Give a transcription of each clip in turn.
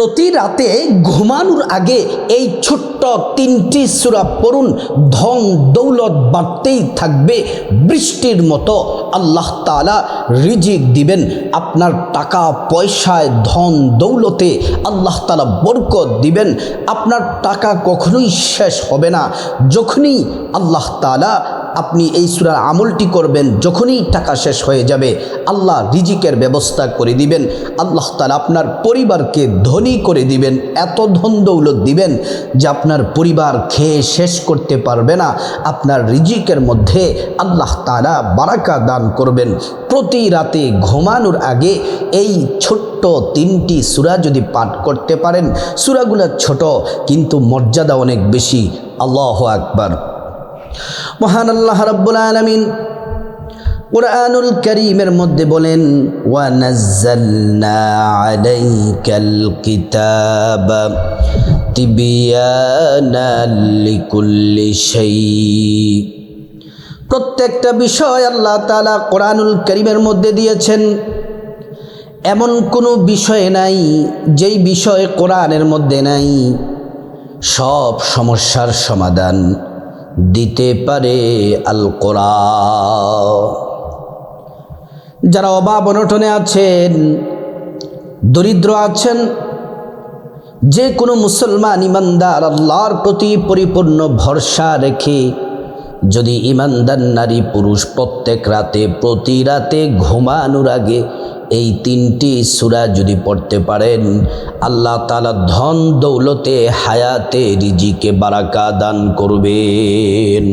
প্রতি রাতে ঘুমানোর আগে এই ছোট্ট তিনটি সুরা পড়ুন। ধন দৌলত বাড়তেই থাকবে। বৃষ্টির মতো আল্লাহ তালা রিজিক দিবেন। আপনার টাকা, পয়সায় ধন দৌলতে আল্লাহ তালা বরকত দিবেন। আপনার টাকা কখনোই শেষ হবে না। যখনই আল্লাহ তালা আপনি এই সুরার আমলটি করবেন যখনই টাকা শেষ হয়ে যাবে। আল্লাহ রিজিকের ব্যবস্থা করে দিবেন। আল্লাহ তালা আপনার পরিবারকে ধনী করে দিবেন। এত ধন দৌলত দিবেন যে আপনার পরিবার খেয়ে শেষ করতে পারবে না। আপনার রিজিকের মধ্যে আল্লাহ তালা বারাকা দান করবেন। প্রতি রাতে ঘুমানোর আগে এই ছোট্ট তিনটি সুরা যদি পাঠ করতে পারেন, সুরাগুলো ছোট কিন্তু মর্যাদা অনেক বেশি। আল্লাহ আকবার। মহান আল্লাহ রব্বুল আলমিন কোরআনুল করিমের মধ্যে বলেন প্রত্যেকটা বিষয় আল্লাহ তাআলা কোরআনুল করিমের মধ্যে দিয়েছেন। এমন কোনো বিষয় নাই, যেই বিষয় কোরআনের মধ্যে নাই। সব সমস্যার সমাধান দিতে পারে আল কোরআ যারা অভাব অনটনে আছেন, দরিদ্র আছেন, যে কোনো মুসলমান ইমানদার আল্লাহর প্রতি পরিপূর্ণ ভরসা রেখে যদি ইমানদার নারী পুরুষ প্রত্যেক রাতে প্রতি রাতে ঘুমানোর আগে এই তিনটি সুরা যদি পড়তে পারেন আল্লাহ তালা ধন দৌলতে হায়াতে রিজিকে বারাকা দান করবেন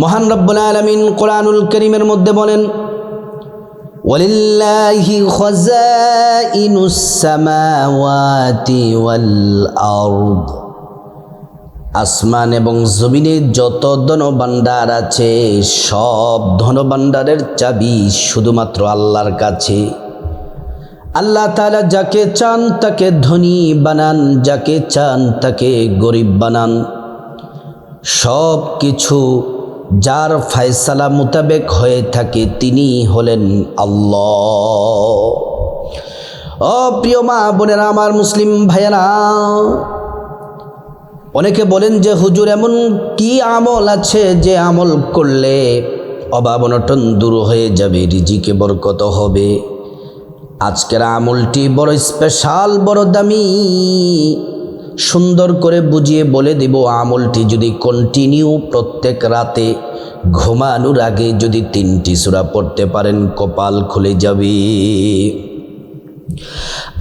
মহান রব্বুল আলমিন কোরআনুল করিমের মধ্যে বলেন ولله خزائن السماوات والأرض আসমান এবং জমিনে যত ধনভাণ্ডার আছে, সব ধনভাণ্ডারের চাবি শুধুমাত্র আল্লাহর কাছে। আল্লাহ তালা যাকে চান তাকে ধনী বানান, যাকে চান তাকে গরিব বানান। সব কিছু যার ফায়সালা মোতাবেক হয়ে থাকে তিনি হলেন আল্লাহ। অপ্রিয় মা বোনেরা, আমার মুসলিম ভাইয়েরা অনেকে বলেন যে, হুজুর, এমন কি আমল আছে যে আমল করলে অভাব অনটন দূর হয়ে যাবে, রিজিকে বরকত হবে? আজকের আমলটি বড় স্পেশাল, বড় দামি। সুন্দর করে বুঝিয়ে বলে দেব, আমলটি যদি কন্টিনিউ প্রত্যেক রাতে ঘুমানোর আগে যদি তিনটি সুরা পড়তে পারেন, কপাল খুলে যাবে।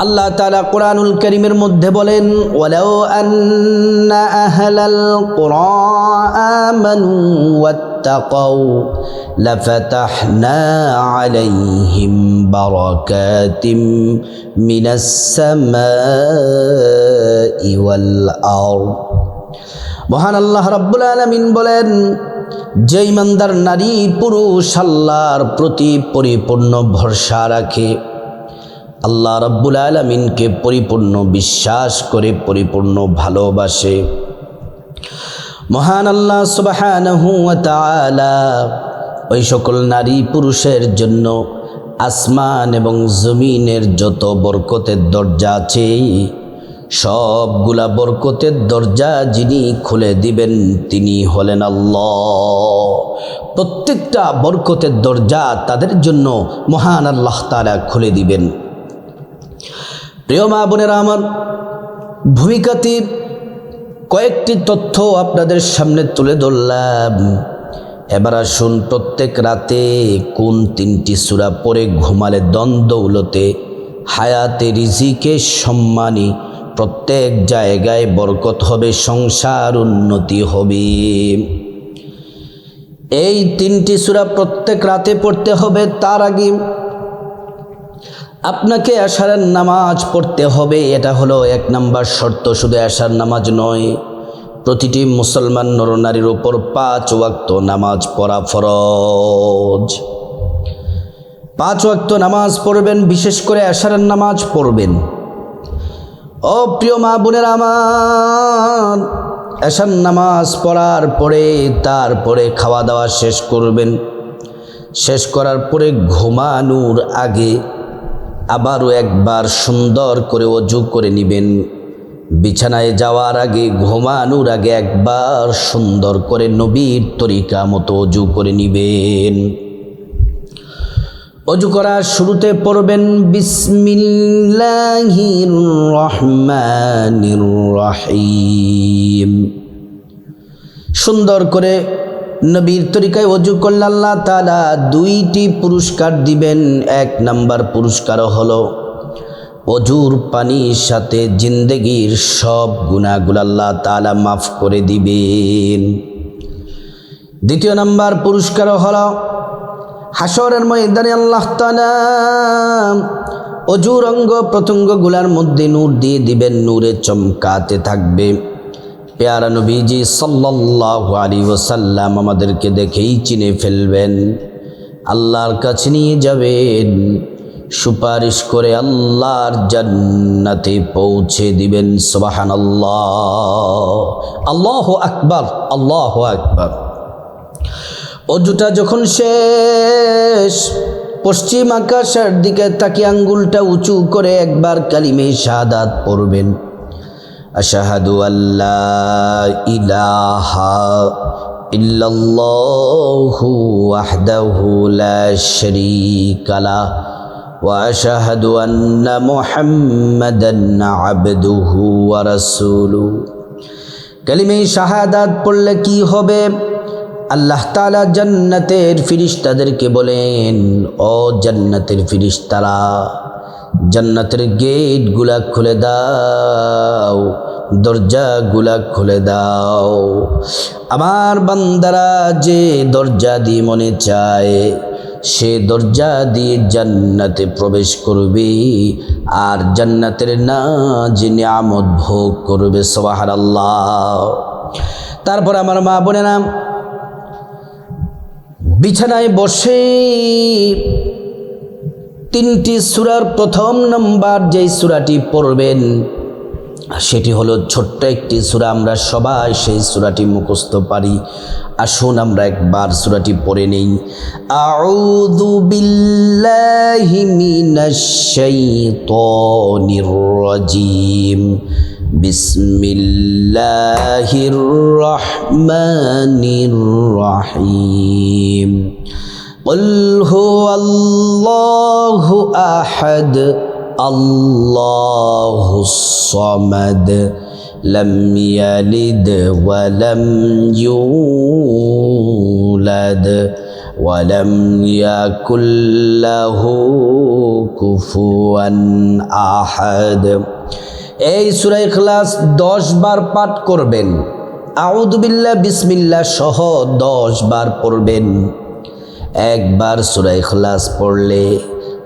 আল্লাহ তালা কোরআনুল করিমের মধ্যে বলেন, ওয়ালাউ আন্না আহলাল ওয়াত্তাকাউ লাফাতাহনা আলাইহিম বারাকাতিম মিনাস সামাই ওয়াল আরদ। মহান আল্লাহ রাব্বুল আলামিন বলেন, যে ইমানদার নারী পুরুষ আল্লাহর প্রতি পরিপূর্ণ ভরসা রাখে আল্লাহ রব্বুল আলমিনকে পরিপূর্ণ বিশ্বাস করে, পরিপূর্ণ ভালোবাসে। মহান আল্লাহ সুবাহ ওই সকল নারী পুরুষের জন্য আসমান এবং জমিনের যত বরকতের দরজা আছে, সবগুলা বরকতের দরজা যিনি খুলে দিবেন, তিনি হলেন আল্লাহ। প্রত্যেকটা বরকতের দরজা তাদের জন্য মহান আল্লাহ তারা খুলে দিবেন। প্রিয় মা বোনেরা আমার ভূমিকাতে কয়েকটি তথ্য আপনাদের সামনে তুলে ধরলাম। এবার আসুন প্রত্যেক রাতে কোন তিনটি সুরা পরে ঘুমালে দ্বন্দ্ব উলতে হায়াতে রিজিকে সম্মানী, প্রত্যেক জায়গায় বরকত হবে, সংসার উন্নতি হবে। এই তিনটি সুরা প্রত্যেক রাতে পড়তে হবে, তার আগে আপনাকে আশারের নামাজ পড়তে হবে, এটা হলো এক নাম্বার শর্ত। শুধু আশার নামাজ নয়, প্রতিটি মুসলমান নরনারীর উপর পাঁচ ওয়াক্ত নামাজ পড়া ফরজ। পাঁচ ওয়াক্ত নামাজ পড়বেন, বিশেষ করে আশারের নামাজ পড়বেন। ও প্রিয় মা বোনের আমার এশার নামাজ পড়ার পরে, তারপরে খাওয়া দাওয়া শেষ করবেন। শেষ করার পরে ঘুমানোর আগে আবারও একবার সুন্দর করে অজু করে নিবেন। বিছানায় যাওয়ার আগে, ঘুমানোর আগে একবার সুন্দর করে নবীর তরিকা মতো অজু করে নিবেন। অজু করার শুরুতে পড়বেন, বিসমিল্লাহির রহমানির রহিম। সুন্দর করে নবীর তরিকায় অজু করলে আল্লাহ তালা দুইটি পুরস্কার দিবেন। এক নাম্বার পুরস্কার হলো অজুর পানির সাথে জিন্দেগির সব গুণাগুলো আল্লাহ তালা মাফ করে দিবেন। দ্বিতীয় নাম্বার পুরস্কার হলো হাসরের ময়দানে আল্লাহ অজুর অঙ্গ প্রত্যঙ্গগুলার মধ্যে নূর দিয়ে দিবেন, নূরে চমকাতে থাকবে। পেয়ারা নবীজি সাল্লাল্লাহু আলী ওসাল্লাম আমাদেরকে দেখেই চিনে ফেলবেন। আল্লাহর কাছে নিয়ে যাবেন, সুপারিশ করে আল্লাহর জান্নাতে পৌঁছে দিবেন। সুবাহান আল্লাহ আল্লাহ আকবর আল্লাহ আকবর। অজুটা যখন শেষ, পশ্চিম আকাশের দিকে তাকে আঙ্গুলটা উঁচু করে একবার কালিমে শাহাদাত পড়বেন। আশাহাদু আল্লাহ ইলাহা ইল্লাল্লাহু ওয়াহদাহু লা শারীকা লা واشهد ان محمدا عبده ورسوله কালিমে শাহাদাত পড়লে কি হবে আল্লাহ তালা জান্নাতের ফিরিস্তাদেরকে বলেন ও জান্নাতের ফিরিস্তারা জান্নাতের গেটগুলা খুলে দাও দরজাগুলা খুলে দাও। আমার বান্দারা যে দরজা দিয়ে মনে চায়, সে দরজা দিয়ে জান্নাতে প্রবেশ করবে, আর জান্নাতের না যে নিয়ামত ভোগ করবে সোহার আল্লাহ তারপর আমার মা বোনেরা বিছানায় বসে তিনটি সুরার প্রথম নম্বর যেই সুরাটি পড়বেন, সেটি হলো ছোট্ট একটি সুরা। আমরা সবাই সেই সুরাটি মুখস্থ পারি। আসুন আমরা একবার সুরাটি পড়ে নেই। আউযু বিল্লাহি বিসমিল্লাহির রহমানির রহিম। قل هو الله أحد الله الصمد لم يلد ولم يولد ولم يكن له كفوا أحد এই সুরা ইখলাস দশ বার পাঠ করবেন আউদুবিল্লাহ বিসমিল্লা সহ দশ বার পড়বেন একবার সুরা ইখলাস পড়লে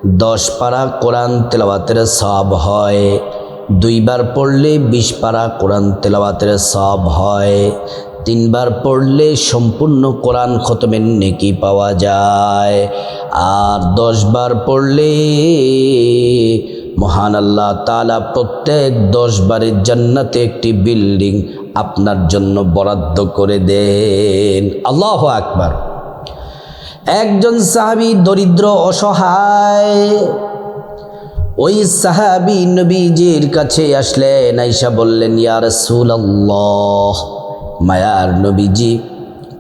দশ পারা কোরআন তেলাওয়াতের সব হয়। দুইবার পড়লে বিশ পারা কোরআন তেলাওয়াতের সব হয়। তিনবার পড়লে সম্পূর্ণ কোরআন খতমের নেকি পাওয়া যায়। আর দশবার পড়লে মহান আল্লাহ তালা প্রত্যেক দশ বারের জান্নাতে একটি বিল্ডিং আপনার জন্য বরাদ্দ করে দেন। আল্লাহ আকবার। একজন সাহাবি দরিদ্র, অসহায়। ওই সাহাবি নবীজির কাছে আসলেন আইসা বললেন, ইয়া রাসূলুল্লাহ, মায়ার নবীজি,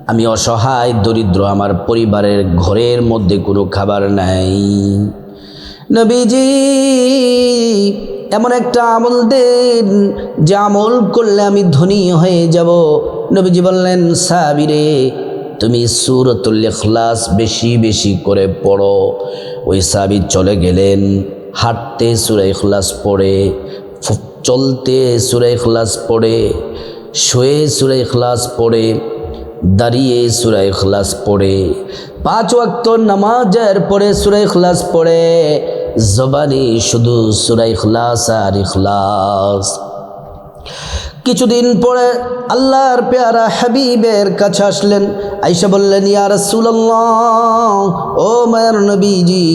আমি অসহায়, দরিদ্র, আমার পরিবারের ঘরের মধ্যে কোনো খাবার নাই। নবীজি এমন একটা আমল দেন, যে আমল করলে আমি ধনী হয়ে যাব। নবীজি বললেন সাবিরে তুমি সুরতুল ইখলাস বেশি বেশি করে পড়ো। ওই সাবি চলে গেলেন, হাঁটতে সুরা ইখলাস পড়ে চলতে সুরা ইখলাস পড়ে, শুয়ে সুরা ইখলাস পড়ে, দাঁড়িয়ে সুরা ইখলাস পড়ে। পাঁচ ওয়াক্ত নামাজের পরে সুরা ইখলাস পড়ে। জবানি শুধু সুরা ইখলাস আর ইখলাস। কিছুদিন পরে আল্লাহর পেয়ারা হাবিবের কাছে আসলেন। আইসা বললেন, ইয়া রাসূলুল্লাহ, ও মায়ের নবীজি,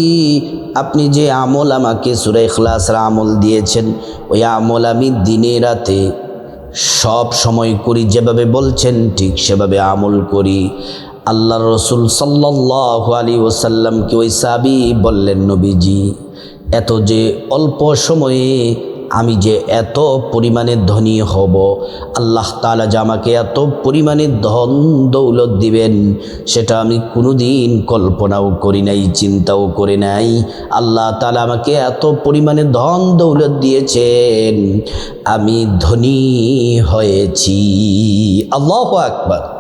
আপনি যে আমল আমাকে সুরে ইখলাসের আমল দিয়েছেন, ওই আমল আমি দিনে রাতে সব সময় করি। যেভাবে বলছেন ঠিক সেভাবে আমল করি। আল্লাহ রসুল সাল্লাহ আলী ওসাল্লামকে ওই সাবি বললেন, নবীজি, এত যে অল্প সময়ে আমি যে এত পরিমাণে ধনী হব, আল্লাহ তালা যে আমাকে এত পরিমাণে ধন দৌলত দিবেন, সেটা আমি কোনোদিন কল্পনাও করি নাই, চিন্তাও করি নাই। আল্লাহ তালা আমাকে এত পরিমাণে ধন দৌলত দিয়েছেন, আমি ধনী হয়েছি। আল্লাহ আকবার।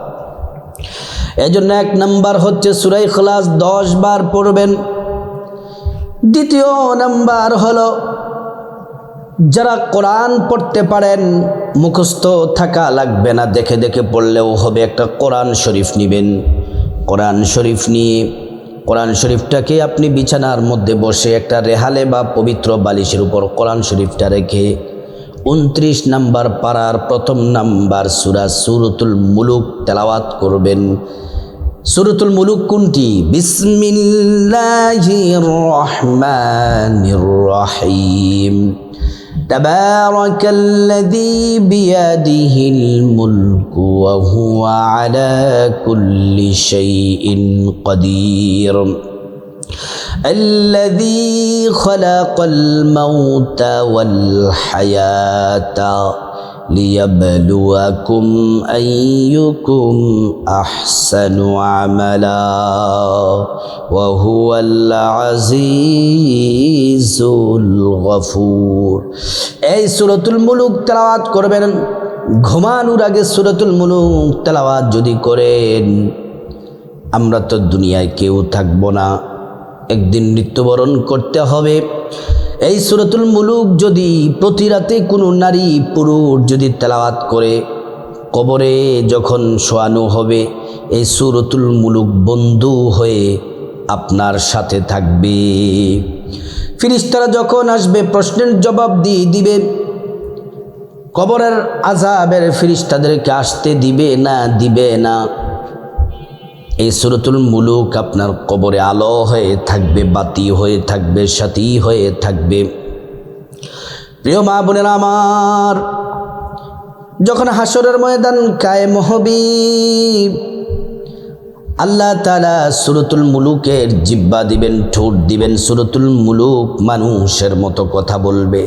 এজন্য এক নাম্বার হচ্ছে সুরাই খলাস, দশ বার পড়বেন। দ্বিতীয় নাম্বার হলো যারা কোরআন পড়তে পারেন, মুখস্থ থাকা লাগবে না। দেখে দেখে পড়লেও হবে একটা কোরআন শরীফ নেবেন। কোরআন শরীফ নিয়ে, কোরআন শরীফটাকে আপনি বিছানার মধ্যে বসে একটা রেহালে বা পবিত্র বালিশের উপর কোরআন শরীফটা রেখে উনত্রিশ নাম্বার পাড়ার প্রথম নাম্বার সুরা সুরতুল মুলুক তেলাওয়াত করবেন। সুরতুল মুলুক কোনটি? বিসমিল্লাহির রহমানির রহিম। تبارك الذي بيده الملك وهو على كل شيء قدير. الذي خلق الموت والحياة. ليبلوكم أيكم أحسن عملا وهو العزيز الغفور এই সুরতুল মুলুক তেলাওয়াত করবেন ঘুমানোর আগে সুরতুল মুলুক তেলাওয়াত যদি করেন আমরা তো দুনিয়ায় কেউ থাকবো না একদিন মৃত্যুবরণ করতে হবে এই সুরতুল মুলুক যদি প্রতি রাতে কোনো নারী পুরুষ যদি তেলাওয়াত করে, কবরে যখন শোয়ানো হবে, এই সুরতুল মুলুক বন্ধু হয়ে আপনার সাথে থাকবে। ফিরিস্তারা যখন আসবে, প্রশ্নের জবাব দিয়ে দিবে। কবরের আজাবের ফিরিস্তাদেরকে আসতে দিবে না দিবে না। এই সুরতুল মুলুক আপনার কবরে আলো হয়ে থাকবে, বাতি হয়ে থাকবে, সাথী হয়ে থাকবে। প্রিয় মা বোনের আমার, যখন হাসরের ময়দান কায়েম হবি, আল্লাহ তালা সুরতুল মুলুকের জিব্বা দিবেন, ঠোঁট দিবেন, সুরতুল মুলুক মানুষের মতো কথা বলবে।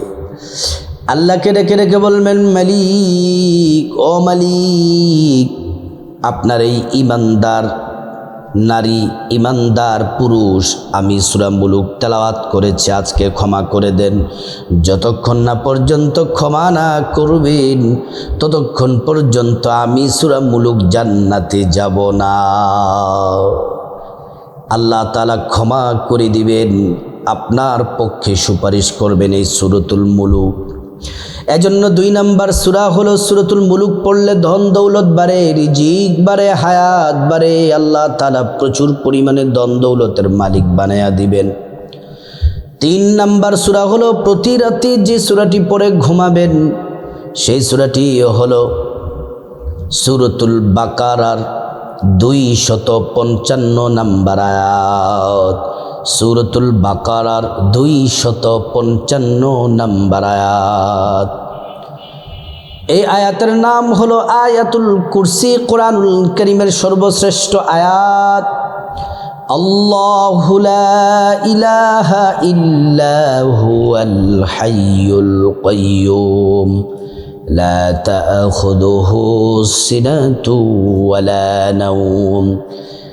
আল্লাহকে রেখে রেখে বলবেন, মালিক, ও মালিক, আপনার এই ইমানদার নারী ইমানদার পুরুষ, আমি সুরামুলুক তেলাওয়াত করেছি, আজকে ক্ষমা করে দেন। যতক্ষণ না পর্যন্ত ক্ষমা না করবেন, ততক্ষণ পর্যন্ত আমি সুরামুলুক জান্নাতে যাব না। আল্লাহ তালা ক্ষমা করে দিবেন, আপনার পক্ষে সুপারিশ করবেন এই সুরতুল মুলুক। এজন্য দুই নাম্বার সুরা হলো সুরতুল মুলুক পড়লে ধন দৌলত বাড়ে, রিজিক বাড়ে, হায়াত বাড়ে। আল্লাহ তালা প্রচুর পরিমাণে ধন দৌলতের মালিক বানায়া দিবেন। তিন নাম্বার সুরা হলো প্রতি রাতে যে সুরাটি পরে ঘুমাবেন, সেই সুরাটি হলো সুরতুল বাকারার দুই শত পঞ্চান্ন নাম্বার আয়াত। সুরতুল বাকারার দুই শত পঞ্চান্ন নাম্বার আয়াত এই আয়াতের নাম হলো আয়াতুল কুরসি কোরআনুল করিমের সর্বশ্রেষ্ঠ আয়াত আল্লাহ ইলাহা ইল্লাহুয়াল হাইয়ুল কাইয়ুম لا تأخذه سنة ولا نوم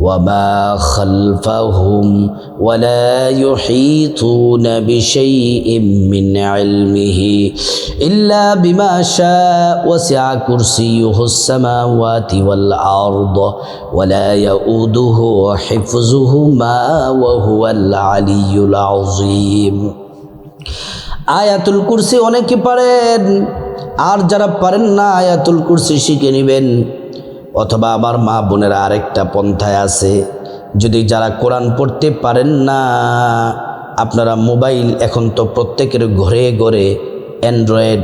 وما خلفهم ولا يحيطون بشيء من علمه إلا بما شاء وسع كرسيه السماوات والأرض ولا يؤوده حفظهما وهو العلي العظيم আয়াতুল কুরসি অনেকে পারেন আর যারা পারেন না আয়াতুল কুরসি শিখে নেবেন অথবা আমার মা বোনের আরেকটা পন্থায় আছে। যদি যারা কোরআন পড়তে পারেন না, আপনারা মোবাইল এখন তো প্রত্যেকের ঘরে ঘরে অ্যান্ড্রয়েড,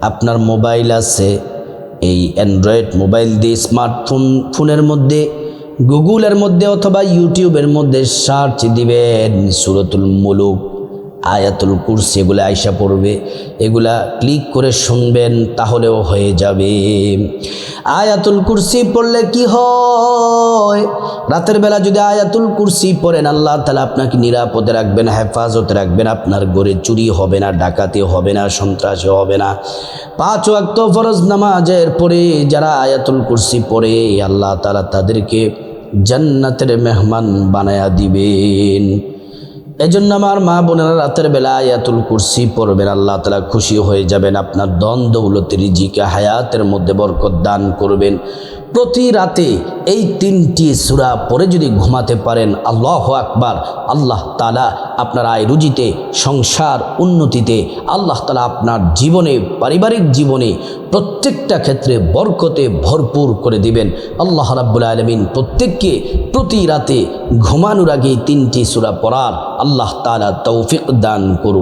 আপনার মোবাইল আছে। এই অ্যান্ড্রয়েড মোবাইল দিয়ে স্মার্টফোন, ফোনের মধ্যে, গুগলের মধ্যে অথবা ইউটিউবের মধ্যে সার্চ দিবেন সুরতুল মুলুক। আয়াতুল কুরসি, এগুলো আয়সা পড়বে, এগুলা ক্লিক করে শুনবেন, তাহলেও হয়ে যাবে। আয়াতুল কুরসি পড়লে কি হয়? রাতের বেলা যদি আয়াতুল কুরসি পড়েন, আল্লাহ তালা আপনাকে নিরাপদে রাখবেন, হেফাজতে রাখবেন, আপনার গড়ে চুরি হবে না, ডাকাতি হবে না, সন্ত্রাসী হবে না। পাঁচ ওয়াক্ত ফরজ নামাজের পরে যারা আয়াতুল কুরসি পড়ে, আল্লাহ তালা তাদেরকে জান্নাতের মেহমান বানায়া দিবেন। এজন্য আমার মা বোনেরা রাতের বেলা আয়াতুল কুরসি পড়বেন। আল্লাহ তালা খুশি হয়ে যাবেন, আপনার দন দৌলতের রিজিকে, হায়াতের মধ্যে বরকত দান করবেন। প্রতি রাতে এই তিনটি সুরা পরে যদি ঘুমাতে পারেন, আল্লাহ আকবার, আল্লাহ তালা আপনার আয় রুজিতে, সংসার উন্নতিতে, আল্লাহ তালা আপনার জীবনে, পারিবারিক জীবনে প্রত্যেকটা ক্ষেত্রে বরকতে ভরপুর করে দিবেন। আল্লাহ রাব্বুল আলমিন প্রত্যেককে প্রতি রাতে ঘুমানোর আগে তিনটি সুরা পড়ার আল্লাহ তালা তৌফিক দান করুন।